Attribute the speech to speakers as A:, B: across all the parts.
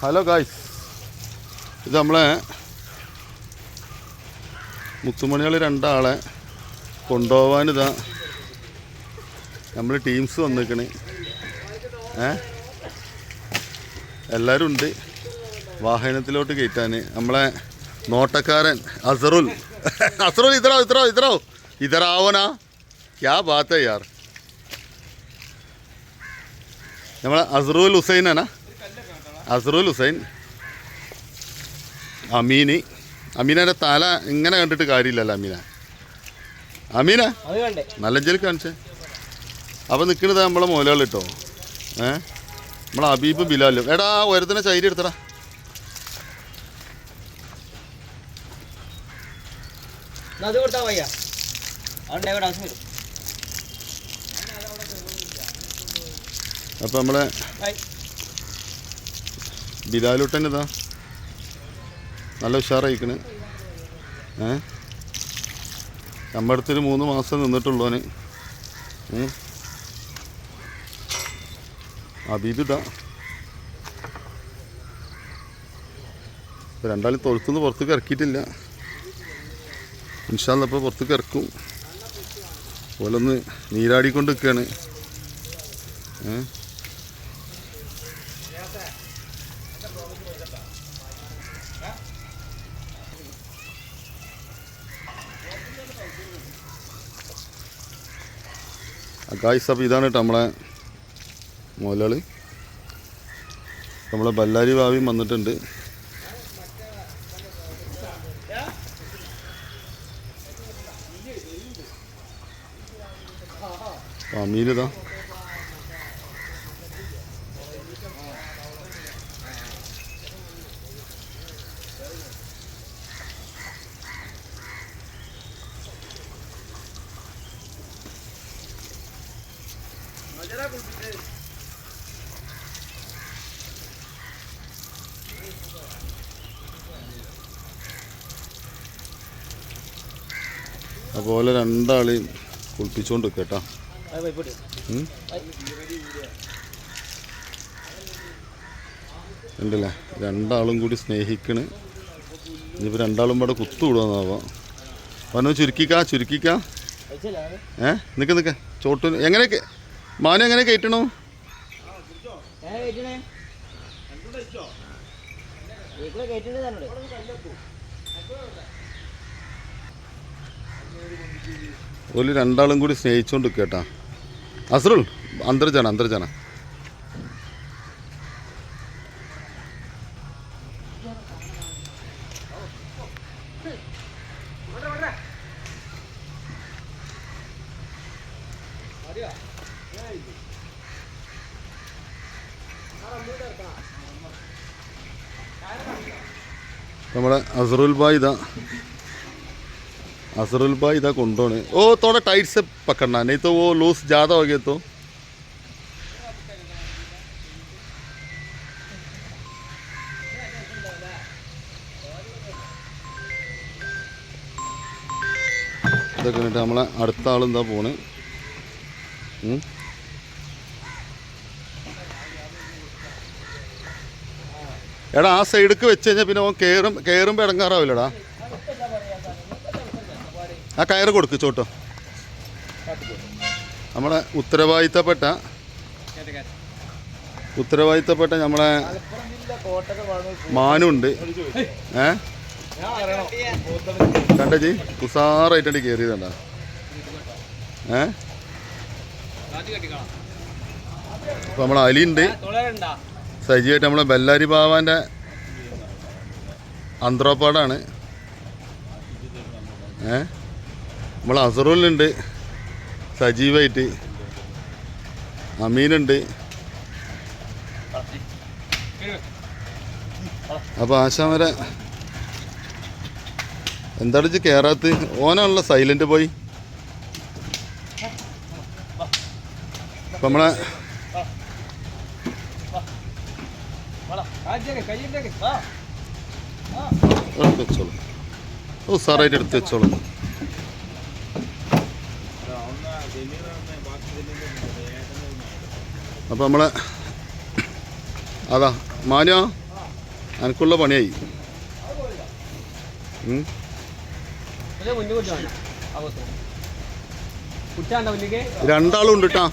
A: Hello guys ഇത് നമ്മളെ മുത്തുമണികൾ രണ്ടാളെ കൊണ്ടുപോകാൻ ഇതാ നമ്മൾ ടീംസ് വന്നിക്കണ് ഏ? എല്ലാവരും ഉണ്ട്. വാഹനത്തിലോട്ട് കയറ്റാൻ നമ്മളെ നോട്ടക്കാരൻ അസറുൽ. അസറുൽ ഇതറോ ഇതറോ ഇതറോ. ഇതറാവനാ? ക്യാ ബാത്ത യാർ. നമ്മളെ അസറുൽ ഹുസൈനാണ് അസറുൽ ഹുസൈൻ. അമീന്. അമീനയുടെ തല ഇങ്ങനെ കണ്ടിട്ട് കാര്യമില്ലല്ലോ അമീന. അമീന?
B: അത്
A: നല്ല ജലി കാണിച്ചേ. അപ്പോൾ നിൽക്കുന്നത് നമ്മളെ മോലാൾ കേട്ടോ ഏ? നമ്മളെ അബീബ് ബിലാലും. എടാ ഒരുത്തനെ ചൈരി എടുത്തടാ.
B: അത് കൊടുത്താ വയ്യ. എവിടെ ആവശ്യം വരും.
A: അപ്പോൾ നമ്മളെ. ബിലാലുട്ടൻ ഇതാ നല്ല ഉഷാറായിക്കണ്. ഏ? നമ്മുടെ അടുത്തൊരു മൂന്ന് മാസം നിന്നിട്ടുള്ളവന് ഉം. അബീബ് ഇതാ ഇപ്പൊ രണ്ടാളും തൊഴുത്തുനിന്ന് പുറത്തേക്ക് ഇറക്കിയിട്ടില്ല. അപ്പോൾ പുറത്തേക്ക് ഇറക്കും. ഓലൊന്ന് നീരാടിക്കൊണ്ട് നിൽക്കുകയാണ് ഏഹ് ഗായ്സ് അപ്പോൾ ഇതാണ് കേട്ടോ നമ്മളെ മുതലാളി. നമ്മളെ ബല്ലാരി ഭാവിയും വന്നിട്ടുണ്ട്. അമീലിതാ അതുപോലെ രണ്ടാളെയും കുളിപ്പിച്ചുകൊണ്ട് കേട്ടോ. ഉണ്ടല്ലേ? രണ്ടാളും കൂടി സ്നേഹിക്കണ്. ഇനിയിപ്പോൾ രണ്ടാളും ഇവിടെ കുത്തുവിടുമെന്നാവാം പറഞ്ഞു ചുരുക്കിക്കാ ചുരുക്കിക്കാ. ഏ? നിൽക്ക് നിൽക്ക് ചോട്ട് എങ്ങനെയൊക്കെ? മാനം എങ്ങനെ കയറ്റണോ? ഒരു രണ്ടാളും കൂടി സ്നേഹിച്ചോണ്ട് കേട്ടാ അസറുൾ അന്തർജാന അന്തർജാന. നമ്മളെ അസറുൽ ബായ് ഇതാ असरुल भाई इधर कौन है ओ थोड़ा टाइट से पकड़ना नहीं तो वो लूज ज़्यादा हो गया तो ഇതൊക്കെ കണ്ടിട്ട് നമ്മളെ അടുത്ത ആളെന്താ പോണ് എടാ ആ സൈഡിക്ക് വെച്ച് കഴിഞ്ഞാൽ പിന്നെ ഓൻ കയറും കയറുമ്പോൾ ഇടങ്ങാറാവില്ലടാ. ആ കയറ് കൊടുക്ക് ചോട്ടോ. നമ്മളെ ഉത്തരവാദിത്തപ്പെട്ട ഉത്തരവാദിത്തപ്പെട്ട നമ്മളെ മാനുണ്ട്. ഏ? കണ്ട ജി ഉസാറായിട്ടാണ് കയറിയതണ്ട ഏ? അപ്പൊ നമ്മളെ അലിയുണ്ട്.
B: തൊള്ളലുണ്ടാ
A: നമ്മൾ ബെല്ലാരി ബാവാന്റെ അന്ത്രോപ്പാടാണ്. ഏ? നമ്മൾ അസറുലുണ്ട്. സജീവായിട്ട്. അമീനുണ്ട്. അപ്പോൾ വരെ എന്താണ് വെച്ച് കയറാത്ത് ഓനാണല്ലോ സൈലന്റ് പോയി. നമ്മളെ
B: കയ്യിട്ടേക്ക് ആ
A: എടുത്ത് വെച്ചോളൂ. ഓ സാറായിട്ട് എടുത്ത് വെച്ചോളൂ. അപ്പോൾ നമ്മളെ അതാ മാനോ എനിക്കുള്ള പണിയായി. രണ്ടാളും ഉണ്ട് കേട്ടാ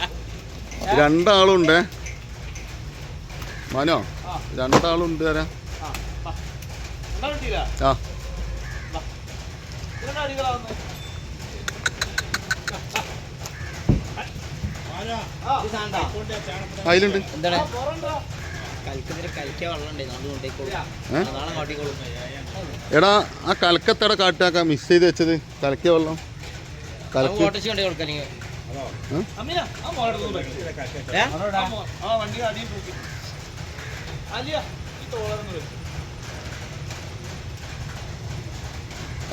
A: രണ്ടാളും ഉണ്ട്. മാനോ
B: ആ.
A: രണ്ടാളും ഉണ്ട് തരാം
B: ആ?
A: അതിലുണ്ട്.
C: എന്താണ്?
A: എടാ ആ കലക്കത്തട കാട്ടാക്ക മിസ് ചെയ്ത് വെച്ചത് കലക്കിയ വെള്ളം. കലക്കി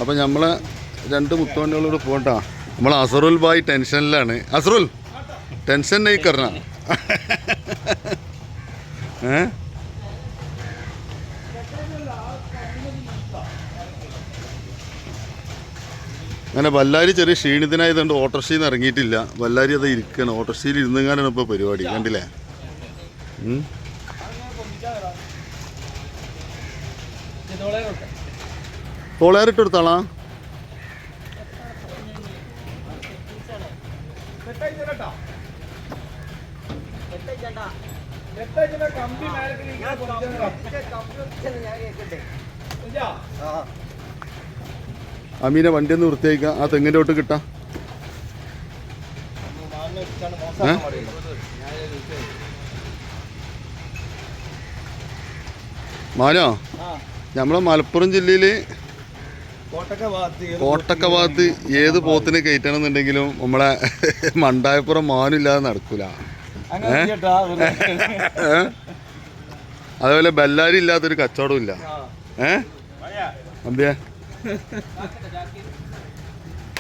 A: അപ്പൊ നമ്മൾ രണ്ട് മുത്തോണ്ടികളോട് പോകണ്ട നമ്മൾ അസറുൽ ബായ് ടെൻഷനിലാണ്. അസറുൽ ടെൻഷൻ നൈ കർണ അങ്ങനെ വല്ലാരി ചെറിയ ക്ഷീണിതനായതുകൊണ്ട് ഓട്ടോറിക്ഷയിൽ നിന്ന് ഇറങ്ങിയിട്ടില്ല. വല്ലാരി അത് ഇരിക്കണം. ഓട്ടോറിക്ഷയിൽ ഇരുന്നെങ്ങാനാണ് ഇപ്പോൾ പരിപാടി? കണ്ടില്ലേ?
B: കേട്ടോ. കെട്ടഴിച്ചിട്ട് കമ്പി?
A: അമീനെ വണ്ടി ഒന്ന് വൃത്തിയാക്ക ആ തെങ്ങിന്റെ ഒട്ട് കിട്ടാം ഏ? മാനോ. നമ്മളെ മലപ്പുറം ജില്ലയിൽ
B: കോട്ടക്ക ഭാഗത്ത് ഏത്
A: പോത്തിന് കയറ്റണം എന്നുണ്ടെങ്കിലും പോത്തിനെ കയറ്റണമെന്നുണ്ടെങ്കിലും നമ്മളെ മണ്ടായപ്പുറം മാനില്ലാതെ നടക്കൂല. അതേപോലെ ബല്ലാരി ഇല്ലാത്തൊരു കച്ചവടം ഇല്ല. ഏ? അമ്പിയ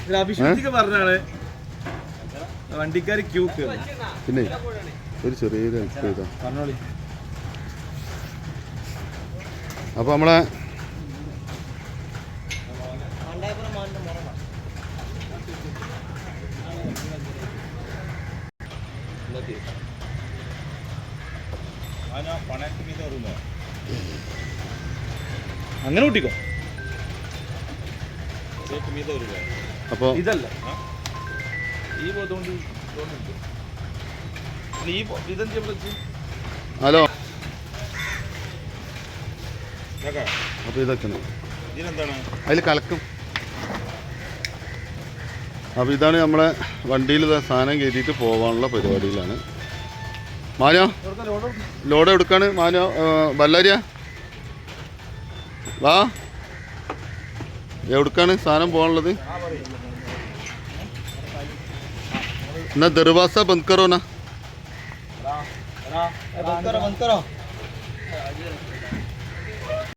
D: ഒരു അഭിഷേക് പറഞ്ഞാണ് വണ്ടിക്കാര് ക്യൂ കയറും
A: പിന്നെ ഒരു ചെറിയ ഹെൽപ്പ് ചെയ്താ?
D: പറഞ്ഞോളി.
A: അപ്പോൾ നമ്മളെ
D: അങ്ങനെ കൂട്ടിക്കോ.
A: അപ്പോൾ
D: ഇതല്ല. ഈ പോത്തോണ്ട് കൊണ്ട്
A: ഹലോ. അപ്പോൾ ഇതൊക്കെയാണ്. അതിൽ കലക്കും. അപ്പോൾ ഇതാണ് നമ്മളെ വണ്ടിയിൽ സാധനം കയറ്റിയിട്ട് പോകാനുള്ള പരിപാടിയിലാണ്. മാനോ? ലോഡ് എടുക്കാണ്. മാനോ ബല്ലാരിയ? വാ. എവിടുക്കാണ് സാധനം പോകാനുള്ളത് എന്നാ ദർവാസ ബന്ദ് കറോ നാ